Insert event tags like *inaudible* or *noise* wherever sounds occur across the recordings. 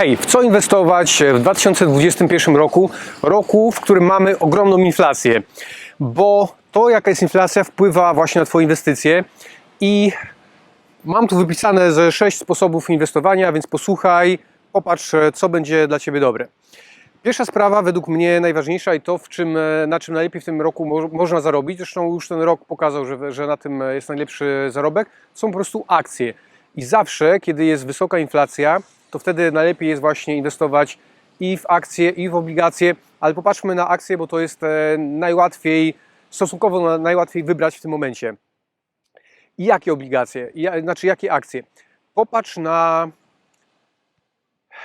Hej, w co inwestować w 2021 roku? Roku, w którym mamy ogromną inflację, bo to jaka jest inflacja wpływa właśnie na Twoje inwestycje i mam tu wypisane ze 6 sposobów inwestowania, więc posłuchaj, popatrz co będzie dla Ciebie dobre. Pierwsza sprawa, według mnie najważniejsza i to, w czym, na czym najlepiej w tym roku mo- można zarobić, zresztą już ten rok pokazał, że, że na tym jest najlepszy zarobek, są po prostu akcje. I zawsze, kiedy jest wysoka inflacja, to wtedy najlepiej jest właśnie inwestować i w akcje, i w obligacje, ale popatrzmy na akcje, bo to jest e, najłatwiej, stosunkowo na- najłatwiej wybrać w tym momencie. I jakie obligacje, I, znaczy jakie akcje? Popatrz na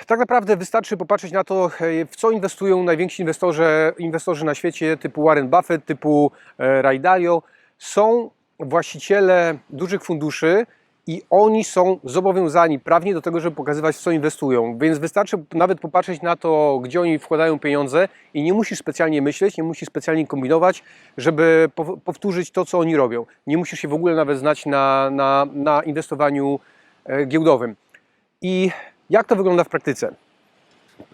tak naprawdę wystarczy popatrzeć na to, e, w co inwestują najwięksi inwestorzy, inwestorzy na świecie, typu Warren Buffett, typu e, Ray Dalio. Są właściciele dużych funduszy i oni są zobowiązani prawnie do tego, żeby pokazywać, w co inwestują. Więc wystarczy nawet popatrzeć na to, gdzie oni wkładają pieniądze i nie musisz specjalnie myśleć, nie musisz specjalnie kombinować, żeby pow- powtórzyć to, co oni robią. Nie musisz się w ogóle nawet znać na, na, na inwestowaniu e, giełdowym. I jak to wygląda w praktyce?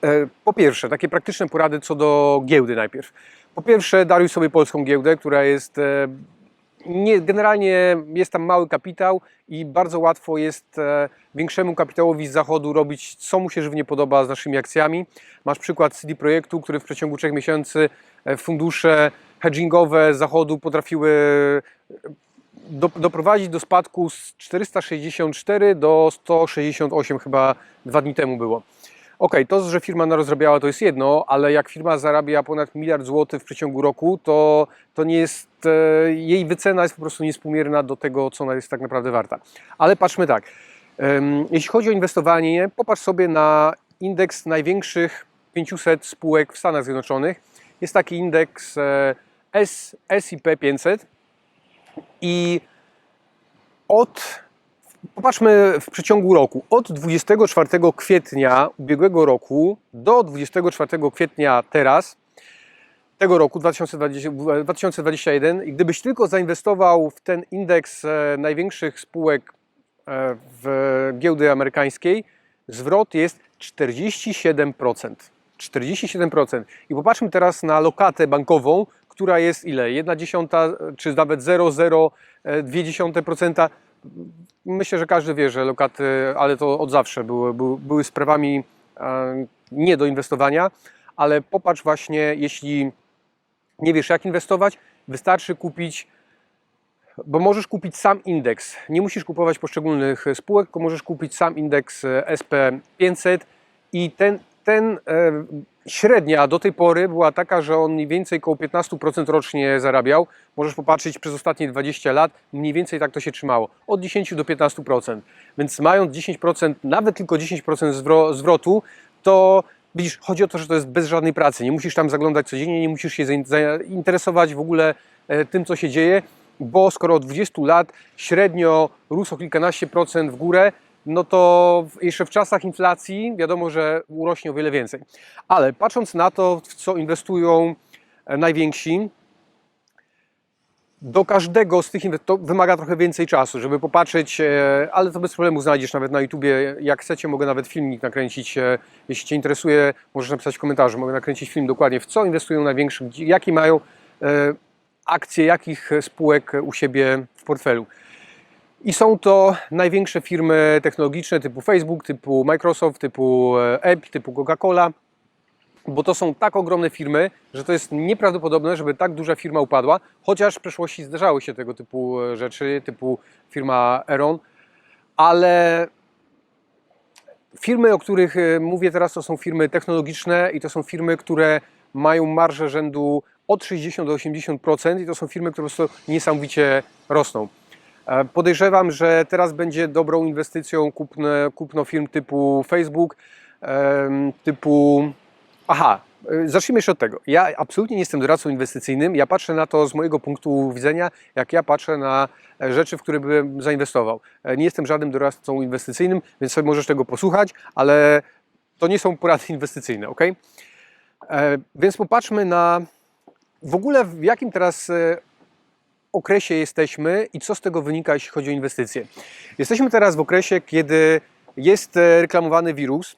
E, Po pierwsze, takie praktyczne porady co do giełdy najpierw. Po pierwsze, daruj sobie polską giełdę, która jest e, nie, generalnie jest tam mały kapitał i bardzo łatwo jest e, większemu kapitałowi z zachodu robić, co mu się żywnie podoba z naszymi akcjami. Masz przykład CD Projektu, który w przeciągu trzech miesięcy e, fundusze hedgingowe z zachodu potrafiły do, doprowadzić do spadku z 464 do 168 chyba dwa dni temu było. Ok, to, że firma narozrabiała to jest jedno, ale jak firma zarabia ponad miliard złotych w przeciągu roku, to, to nie jest, e, jej wycena jest po prostu niespółmierna do tego, co ona jest tak naprawdę warta. Ale patrzmy tak, jeśli chodzi o inwestowanie, popatrz sobie na indeks największych 500 spółek w Stanach Zjednoczonych. Jest taki indeks e, S, S&P 500 i od, popatrzmy w przeciągu roku, od 24 kwietnia ubiegłego roku do 24 kwietnia teraz, tego roku 2020, 2021 i gdybyś tylko zainwestował w ten indeks e, największych spółek e, w giełdy amerykańskiej, zwrot jest 47%. 47%. I popatrzmy teraz na lokatę bankową, która jest ile? 1 dziesiąta, czy nawet 0,02%. Myślę, że każdy wie, że lokaty, ale to od zawsze były, były, były sprawami e, nie do inwestowania, ale popatrz właśnie, jeśli nie wiesz jak inwestować, wystarczy kupić, bo możesz kupić sam indeks. Nie musisz kupować poszczególnych spółek, tylko możesz kupić sam indeks e, SP500 i ten, ten e, średnia do tej pory była taka, że on mniej więcej około 15% rocznie zarabiał. Możesz popatrzeć przez ostatnie 20 lat, mniej więcej tak to się trzymało. Od 10 do 15%. Więc mając 10%, nawet tylko 10% zwro- zwrotu, to widzisz, chodzi o to, że to jest bez żadnej pracy. Nie musisz tam zaglądać codziennie, nie musisz się zain- zainteresować w ogóle e, tym, co się dzieje, bo skoro od 20 lat średnio rósł o kilkanaście procent w górę, no to jeszcze w czasach inflacji wiadomo, że urośnie o wiele więcej. Ale patrząc na to, w co inwestują e, najwięksi, do każdego z tych to wymaga trochę więcej czasu, żeby popatrzeć, e, ale to bez problemu znajdziesz nawet na YouTubie. Jak chcecie, mogę nawet filmik nakręcić. e, Jeśli Cię interesuje, możesz napisać w komentarzu. Mogę nakręcić film dokładnie, w co inwestują największy, gdzie- jakie mają akcje, jakich spółek u siebie w portfelu. I są to największe firmy technologiczne typu Facebook, typu Microsoft, typu e, Apple, typu Coca-Cola, bo to są tak ogromne firmy, że to jest nieprawdopodobne, żeby tak duża firma upadła, chociaż w przeszłości zdarzały się tego typu e, rzeczy, typu firma Eron, ale firmy, o których e, mówię teraz, to są firmy technologiczne i to są firmy, które mają marżę rzędu od 60 do 80% i to są firmy, które po prostu niesamowicie rosną. E, Podejrzewam, że teraz będzie dobrą inwestycją kupno, kupno firm typu Facebook, typu. Aha, e, zacznijmy jeszcze od tego. Ja absolutnie nie jestem doradcą inwestycyjnym. Ja patrzę na to z mojego punktu widzenia, jak ja patrzę na e, rzeczy, w które bym zainwestował. Nie jestem żadnym doradcą inwestycyjnym, więc sobie możesz tego posłuchać, ale to nie są porady *laughs* inwestycyjne, ok? Więc popatrzmy na w ogóle w jakim teraz okresie jesteśmy i co z tego wynika, jeśli chodzi o inwestycje. Jesteśmy teraz w okresie, kiedy jest e, reklamowany wirus,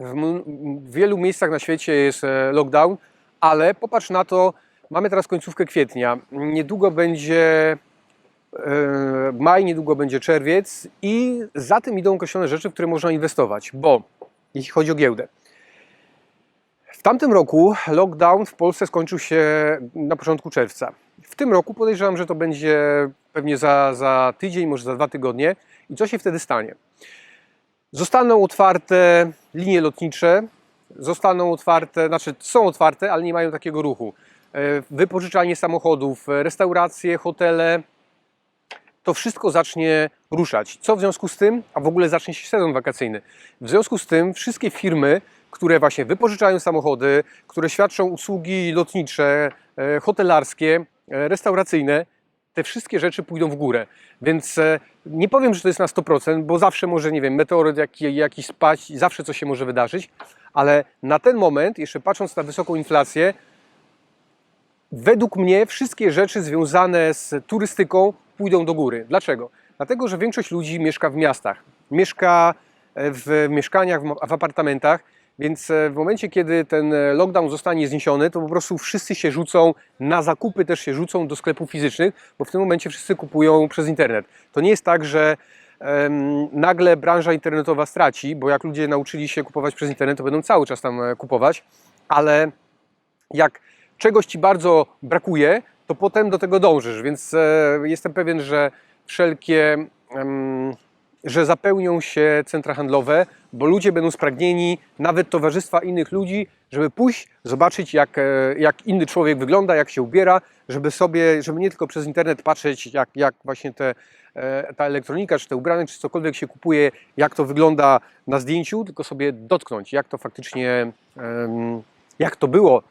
w, wielu miejscach na świecie jest e, lockdown, ale popatrz na to, mamy teraz końcówkę kwietnia, niedługo będzie e, maj, niedługo będzie czerwiec i za tym idą określone rzeczy, w które można inwestować, bo jeśli chodzi o giełdę, w tamtym roku lockdown w Polsce skończył się na początku czerwca. W tym roku podejrzewam, że to będzie pewnie za, za tydzień, może za dwa tygodnie. I co się wtedy stanie? Zostaną otwarte linie lotnicze, zostaną otwarte, znaczy są otwarte, ale nie mają takiego ruchu. E, Wypożyczalnie samochodów, e, restauracje, hotele, to wszystko zacznie ruszać. Co w związku z tym? A w ogóle zacznie się sezon wakacyjny. W związku z tym wszystkie firmy, które właśnie wypożyczają samochody, które świadczą usługi lotnicze, e, hotelarskie, restauracyjne, te wszystkie rzeczy pójdą w górę. Więc e, nie powiem, że to jest na 100%, bo zawsze może, nie wiem, meteoryt jaki, jakiś spać, zawsze coś się może wydarzyć, ale na ten moment, jeszcze patrząc na wysoką inflację, według mnie wszystkie rzeczy związane z turystyką pójdą do góry. Dlaczego? Dlatego, że większość ludzi mieszka w miastach, mieszka e, w mieszkaniach, w apartamentach, więc e, w momencie, kiedy ten e, lockdown zostanie zniesiony, to po prostu wszyscy się rzucą na zakupy, też się rzucą do sklepów fizycznych, bo w tym momencie wszyscy kupują przez internet. To nie jest tak, że nagle branża internetowa straci, bo jak ludzie nauczyli się kupować przez internet, to będą cały czas tam e, kupować, ale jak czegoś ci bardzo brakuje, to potem do tego dążysz, więc jestem pewien, że wszelkie, że zapełnią się centra handlowe, bo ludzie będą spragnieni nawet towarzystwa innych ludzi, żeby pójść, zobaczyć jak, e, jak inny człowiek wygląda, jak się ubiera, żeby sobie, żeby nie tylko przez internet patrzeć, jak, jak właśnie te, e, ta elektronika, czy te ubrania, czy cokolwiek się kupuje, jak to wygląda na zdjęciu, tylko sobie dotknąć, jak to faktycznie, jak to było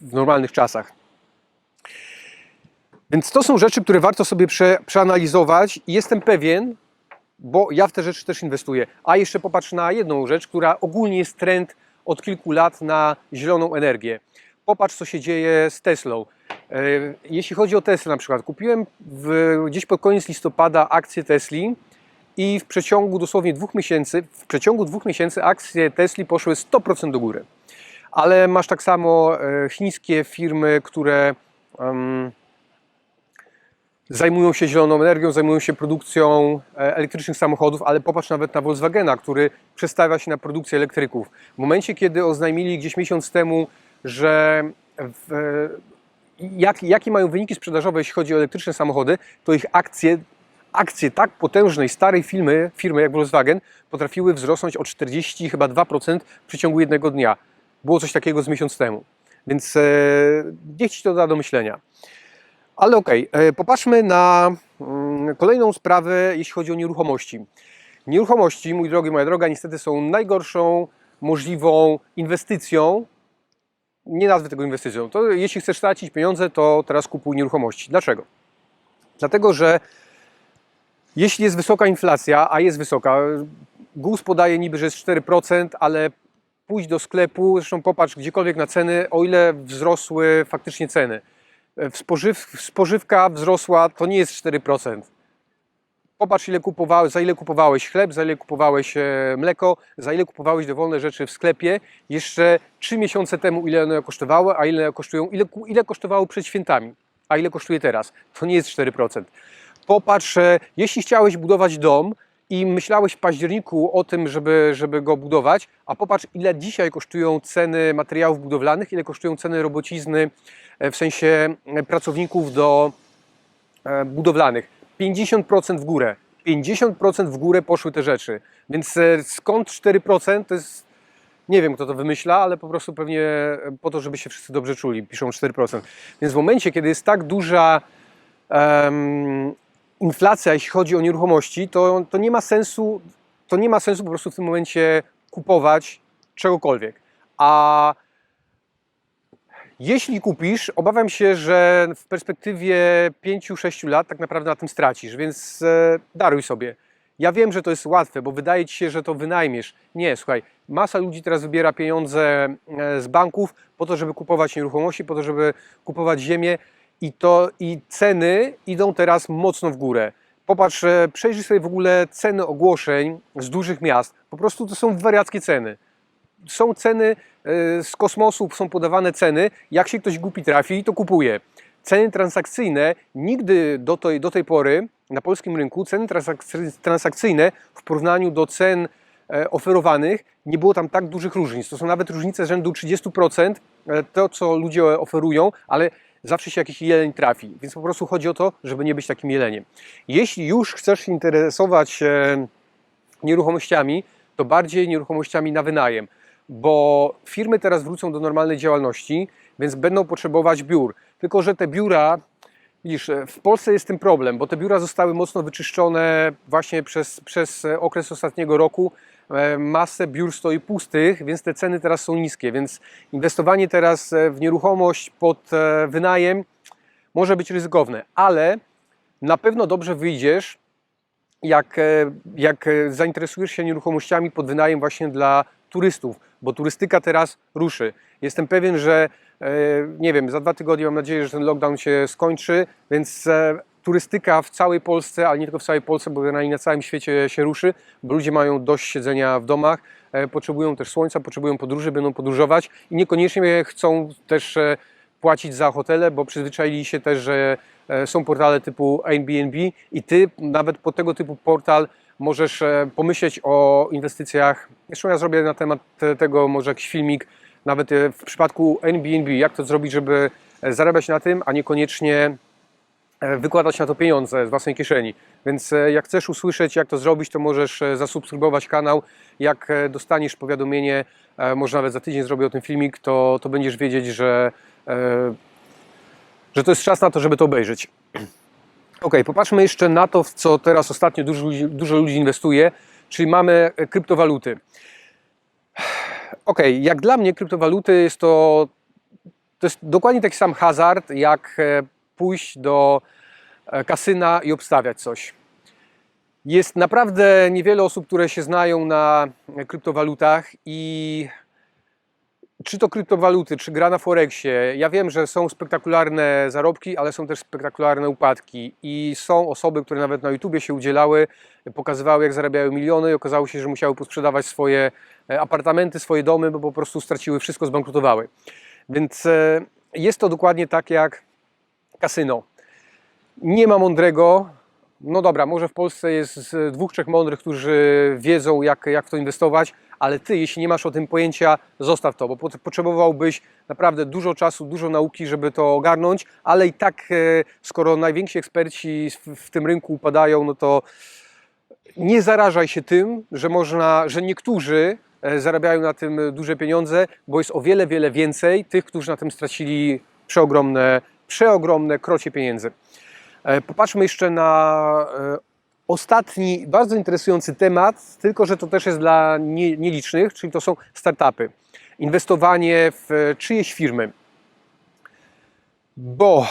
w normalnych czasach. Więc to są rzeczy, które warto sobie prze, przeanalizować i jestem pewien, bo ja w te rzeczy też inwestuję. A jeszcze popatrz na jedną rzecz, która ogólnie jest trend od kilku lat na zieloną energię. Popatrz, co się dzieje z Teslą. E, Jeśli chodzi o Tesla na przykład, kupiłem w, gdzieś pod koniec listopada akcję Tesli i w przeciągu dosłownie dwóch miesięcy, w przeciągu dwóch miesięcy akcje Tesli poszły 100% do góry. Ale masz tak samo e, chińskie firmy, które em, zajmują się zieloną energią, zajmują się produkcją e, elektrycznych samochodów, ale popatrz nawet na Volkswagena, który przestawia się na produkcję elektryków. W momencie, kiedy oznajmili gdzieś miesiąc temu, że w, e, jak, jakie mają wyniki sprzedażowe, jeśli chodzi o elektryczne samochody, to ich akcje, akcje tak potężnej, starej firmy, firmy jak Volkswagen potrafiły wzrosnąć o 40, chyba 2% w przeciągu jednego dnia. Było coś takiego z miesiąc temu. Więc e, niech Ci to da do myślenia. Ale okej, e, popatrzmy na mm, kolejną sprawę, jeśli chodzi o nieruchomości. Nieruchomości, mój drogi, moja droga, niestety są najgorszą możliwą inwestycją. Nie nazwę tego inwestycją. To jeśli chcesz stracić pieniądze, to teraz kupuj nieruchomości. Dlaczego? Dlatego, że jeśli jest wysoka inflacja, a jest wysoka, GUS podaje niby, że jest 4%, ale pójdź do sklepu, zresztą popatrz gdziekolwiek na ceny, o ile wzrosły faktycznie ceny. W spożyw, spożywka wzrosła, to nie jest 4%. Popatrz, ile kupowałeś, za ile kupowałeś chleb, za ile kupowałeś e, mleko, za ile kupowałeś dowolne rzeczy w sklepie. Jeszcze 3 miesiące temu, ile one kosztowały, a ile kosztują, ile, ile kosztowały przed świętami, a ile kosztuje teraz. To nie jest 4%. Popatrz, e, jeśli chciałeś budować dom i myślałeś w październiku o tym, żeby, żeby go budować, a popatrz, ile dzisiaj kosztują ceny materiałów budowlanych, ile kosztują ceny robocizny, e, w sensie e, pracowników do e, budowlanych. 50% w górę. 50% w górę poszły te rzeczy. Więc skąd 4%? To jest. Nie wiem, kto to wymyśla, ale po prostu pewnie po to, żeby się wszyscy dobrze czuli, piszą 4%. Więc w momencie, kiedy jest tak duża inflacja, jeśli chodzi o nieruchomości, to, to nie ma sensu, to nie ma sensu po prostu w tym momencie kupować czegokolwiek. A jeśli kupisz, obawiam się, że w perspektywie 5-6 lat tak naprawdę na tym stracisz, więc e, daruj sobie. Ja wiem, że to jest łatwe, bo wydaje ci się, że to wynajmiesz. Nie, słuchaj, masa ludzi teraz wybiera pieniądze e, z banków po to, żeby kupować nieruchomości, po to, żeby kupować ziemię i to i ceny idą teraz mocno w górę. Popatrz, e, przejrzyj sobie w ogóle ceny ogłoszeń z dużych miast. Po prostu to są wariackie ceny są ceny e, z kosmosu, są podawane ceny. Jak się ktoś głupi trafi, to kupuje. Ceny transakcyjne nigdy do tej, do tej pory na polskim rynku, ceny transakcy- transakcyjne w porównaniu do cen e, oferowanych, nie było tam tak dużych różnic. To są nawet różnice rzędu 30%, e, to co ludzie oferują, ale zawsze się jakiś jeleń trafi. Więc po prostu chodzi o to, żeby nie być takim jeleniem. Jeśli już chcesz się interesować e, nieruchomościami, to bardziej nieruchomościami na wynajem, bo firmy teraz wrócą do normalnej działalności, więc będą potrzebować biur. Tylko, że te biura, widzisz, e, w Polsce jest tym problem, bo te biura zostały mocno wyczyszczone właśnie przez, przez e, okres ostatniego roku. E, Masę biur stoi pustych, więc te ceny teraz są niskie, więc inwestowanie teraz w nieruchomość pod wynajem może być ryzykowne, ale na pewno dobrze wyjdziesz, jak, jak zainteresujesz się nieruchomościami pod wynajem właśnie dla turystów, bo turystyka teraz ruszy. Jestem pewien, że nie wiem, za dwa tygodnie mam nadzieję, że ten lockdown się skończy, więc e, turystyka w całej Polsce, ale nie tylko w całej Polsce, bo generalnie na całym świecie się ruszy, bo ludzie mają dość siedzenia w domach, e, potrzebują też słońca, potrzebują podróży, będą podróżować i niekoniecznie chcą też e, płacić za hotele, bo przyzwyczaili się też, że e, są portale typu Airbnb i ty nawet po tego typu portal możesz e, pomyśleć o inwestycjach. Zresztą ja zrobię na temat te- tego może jakiś filmik, nawet e, w przypadku Airbnb, jak to zrobić, żeby e, zarabiać na tym, a niekoniecznie e, wykładać na to pieniądze z własnej kieszeni. Więc jak chcesz usłyszeć, jak to zrobić, to możesz zasubskrybować kanał. Jak dostaniesz powiadomienie, może nawet za tydzień zrobię o tym filmik, to, to będziesz wiedzieć, że, że to jest czas na to, żeby to obejrzeć. *clears throat* Ok, popatrzmy jeszcze na to, w co teraz ostatnio dużo dużo ludzi inwestuje, czyli mamy kryptowaluty. Ok, jak dla mnie kryptowaluty jest to, to jest dokładnie taki sam hazard, jak e, pójść do e, kasyna i obstawiać coś. Jest naprawdę niewiele osób, które się znają na e, kryptowalutach i czy to kryptowaluty, czy gra na Forexie, ja wiem, że są spektakularne zarobki, ale są też spektakularne upadki i są osoby, które nawet na YouTubie się udzielały, pokazywały jak zarabiają miliony i okazało się, że musiały posprzedawać swoje e, apartamenty, swoje domy, bo po prostu straciły wszystko, zbankrutowały. Więc e, jest to dokładnie tak jak kasyno. Nie ma mądrego. No dobra, może w Polsce jest dwóch, trzech mądrych, którzy wiedzą, jak, jak w to inwestować, ale ty, jeśli nie masz o tym pojęcia, zostaw to, bo pot- potrzebowałbyś naprawdę dużo czasu, dużo nauki, żeby to ogarnąć, ale i tak, e, skoro najwięksi eksperci w, tym rynku upadają, no to nie zarażaj się tym, że można, że niektórzy e, zarabiają na tym duże pieniądze, bo jest o wiele, wiele więcej tych, którzy na tym stracili przeogromne, przeogromne krocie pieniędzy. E, Popatrzmy jeszcze na ostatni, bardzo interesujący temat, tylko że to też jest dla nie- nielicznych, czyli to są startupy. Inwestowanie w czyjeś firmy. Bo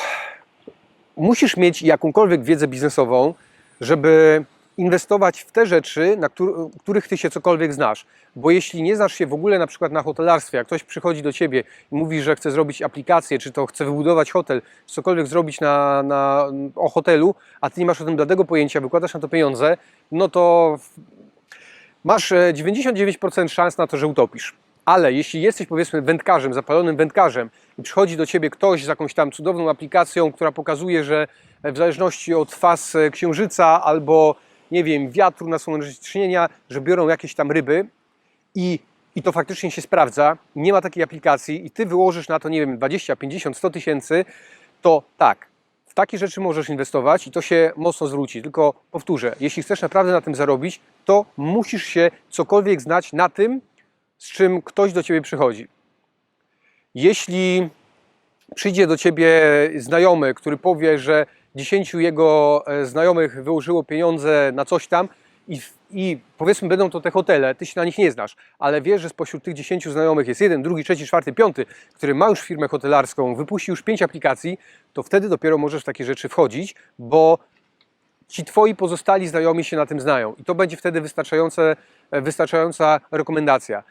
musisz mieć jakąkolwiek wiedzę biznesową, żeby inwestować w te rzeczy, na któr- których ty się cokolwiek znasz. Bo jeśli nie znasz się w ogóle na przykład na hotelarstwie, jak ktoś przychodzi do ciebie i mówi, że chce zrobić aplikację, czy to chce wybudować hotel, cokolwiek zrobić na, na, o hotelu, a ty nie masz o tym bladego pojęcia, wykładasz na to pieniądze, no to masz e, 99% szans na to, że utopisz. Ale jeśli jesteś powiedzmy wędkarzem, zapalonym wędkarzem i przychodzi do ciebie ktoś z jakąś tam cudowną aplikacją, która pokazuje, że w zależności od faz e, księżyca albo nie wiem, wiatru, nasłonecznienia, że biorą jakieś tam ryby i, i to faktycznie się sprawdza, nie ma takiej aplikacji i ty wyłożysz na to, nie wiem, 20, 50, 100 tysięcy, to tak, w takie rzeczy możesz inwestować i to się mocno zwróci. Tylko powtórzę, jeśli chcesz naprawdę na tym zarobić, to musisz się cokolwiek znać na tym, z czym ktoś do ciebie przychodzi. Jeśli przyjdzie do ciebie znajomy, który powie, że 10 jego e, znajomych wyłożyło pieniądze na coś tam i, i powiedzmy będą to te hotele, ty się na nich nie znasz, ale wiesz, że spośród tych 10 znajomych jest jeden, drugi, trzeci, czwarty, piąty, który ma już firmę hotelarską, wypuści już 5 aplikacji, to wtedy dopiero możesz w takie rzeczy wchodzić, bo ci twoi pozostali znajomi się na tym znają i to będzie wtedy e, wystarczająca rekomendacja.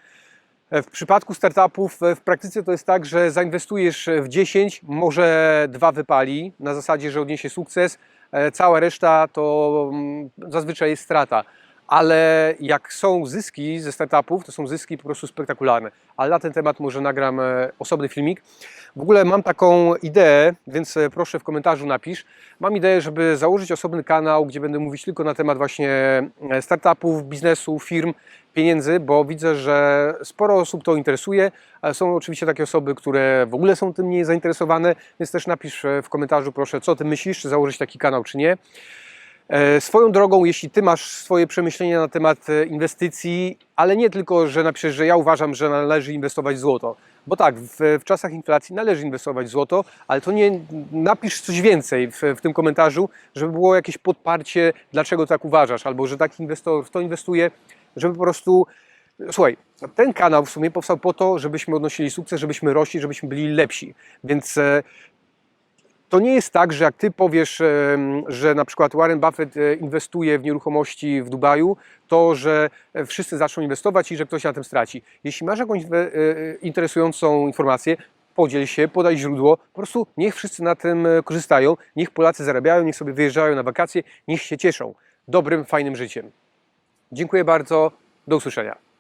E, W przypadku startupów e, w praktyce to jest tak, że zainwestujesz w 10, może dwa wypali, na zasadzie, że odniesie sukces, e, cała reszta to mm, zazwyczaj jest strata. Ale jak są zyski ze startupów, to są zyski po prostu spektakularne. Ale na ten temat może nagram e, osobny filmik. W ogóle mam taką ideę, więc e, proszę w komentarzu napisz. Mam ideę, żeby założyć osobny kanał, gdzie będę mówić tylko na temat właśnie e, startupów, biznesu, firm, pieniędzy, bo widzę, że sporo osób to interesuje, są oczywiście takie osoby, które w ogóle są tym nie zainteresowane, więc też napisz w komentarzu proszę, co ty myślisz, czy założyć taki kanał, czy nie. E, Swoją drogą, jeśli Ty masz swoje przemyślenia na temat e, inwestycji, ale nie tylko, że napiszesz, że ja uważam, że należy inwestować w złoto. Bo tak, w, w czasach inflacji należy inwestować w złoto, ale to nie napisz coś więcej w, w tym komentarzu, żeby było jakieś podparcie, dlaczego tak uważasz, albo że taki inwestor w to inwestuje, żeby po prostu. Słuchaj, ten kanał w sumie powstał po to, żebyśmy odnosili sukces, żebyśmy rośli, żebyśmy byli lepsi. Więc e, to nie jest tak, że jak ty powiesz, że na przykład Warren Buffett e, inwestuje w nieruchomości w Dubaju, to że e, wszyscy zaczną inwestować i że ktoś na tym straci. Jeśli masz jakąś e, interesującą informację, podziel się, podaj źródło, po prostu niech wszyscy na tym korzystają, niech Polacy zarabiają, niech sobie wyjeżdżają na wakacje, niech się cieszą dobrym, fajnym życiem. Dziękuję bardzo, do usłyszenia.